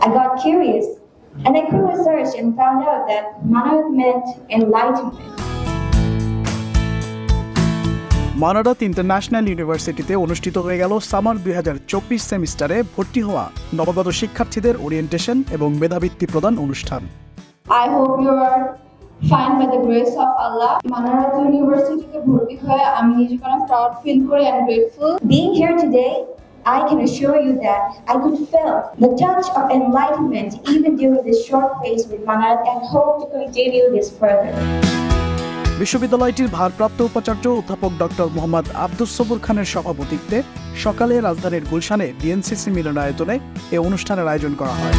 I got curious and I could research and found out that Manarat meant enlightenment. Manarat International ইউনিভার্সিটিতে অনুষ্ঠিত হয়ে গেল summer দুই হাজার চব্বিশ সেমিস্টারে ভর্তি হওয়া নবগত শিক্ষার্থীদের ওরিয়েন্টেশন এবং মেধাবৃত্তি প্রদান অনুষ্ঠান I hope you are fine by the grace of Allah. Manarat ইউনিভার্সিটিতে ভর্তি হয়ে আমি নিজেকে অনেক প্রাউড ফিল করি and grateful Being here today, I can assure you that I could feel the touch of enlightenment even during this short phase with Manarat and hope to continue this further. বিশ্ববিদ্যালয়টির ভারপ্রাপ্ত উপাচার্য অধ্যাপক doctor Mohammad Abdus Sabur খানের সভাপতিত্বে সকালে রাজধানীর গুলশানে DNCC মিলনায়তনে এ অনুষ্ঠানের আয়োজন করা হয়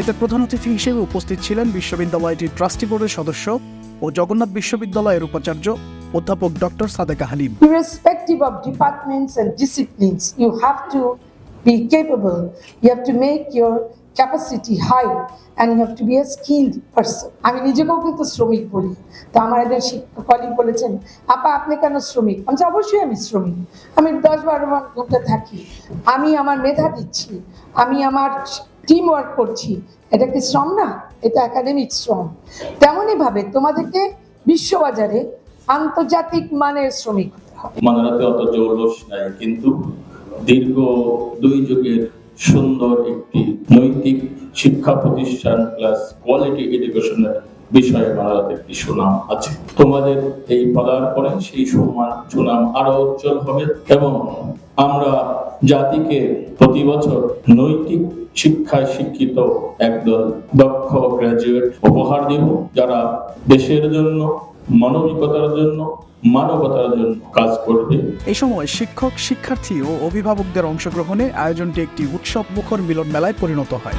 এতে প্রধান অতিথি হিসেবে উপস্থিত ছিলেন বিশ্ববিদ্যালয়টির ট্রাস্টি বোর্ডের সদস্য ও জগন্নাথ বিশ্ববিদ্যালয়ের উপাচার্য অধ্যাপক doctor Sadeka Halim. Irrespective of departments and disciplines, you have to be capable. You have to make your capacity high and you have to be a skilled person. আমি নিজেকেও কিন্তু শ্রমিক বলি। তো আমার শিক্ষক কলিগ বলেছেন আপা আপনি কেন শ্রমিক? আমি অবশ্যই আমি শ্রমিক। আমি দশ বারো ঘণ্টা থাকি। আমি আমার মেধা দিচ্ছি। আমি আমার টিম ওয়ার্ক করছি। এটা কি শ্রম না? এটা একাডেমিক শ্রম। তেমনইভাবে তোমাদেরকে বিশ্ববাজারে আন্তর্জাতিক মানের শ্রমিক মানারাতে অত জৌলস নাই, কিন্তু দীর্ঘ দুই যুগের সুন্দর একটি নৈতিক শিক্ষা প্রতিষ্ঠান প্লাস কোয়ালিটি এডুকেশনের বিষয়ে মানারাতে একটি সুনাম আছে। তোমাদের এই পদার্পণে সেই সম্মান সুনাম আরও উজ্জ্বল হবে এবং আমরা জাতিকে প্রতি বছর নৈতিক শিক্ষায় শিক্ষিত একদল দক্ষ গ্রাজুয়েট উপহার দেব, যারা দেশের জন্য, মানবিকতার জন্য, মানবতার জন্য কাজ করবে। এই সময় শিক্ষক, শিক্ষার্থী ও অভিভাবকদের অংশগ্রহণে আয়োজনটি একটি উৎসব মুখর মিলন মেলায় পরিণত হয়।